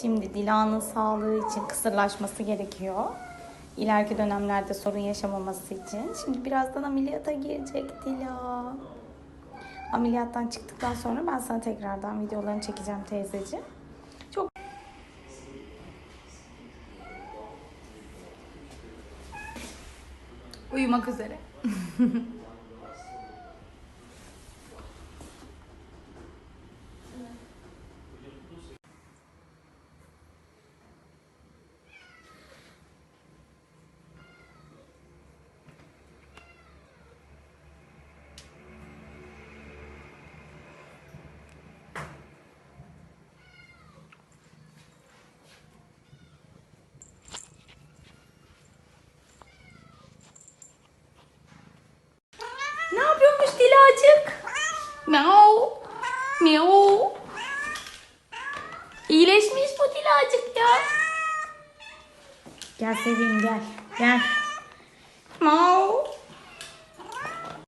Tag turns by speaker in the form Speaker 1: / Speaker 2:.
Speaker 1: Şimdi Dila'nın sağlığı için kısırlaşması gerekiyor. İleriki dönemlerde sorun yaşamaması için. Şimdi birazdan ameliyata girecek Dila. Ameliyattan çıktıktan sonra ben sana tekrardan videolarını çekeceğim teyzeciğim. Uyumak üzere. birazcık. Miau. Miau. İyileşmiş bu Dilacık ya. Gel seveyim gel. Gel. Miau.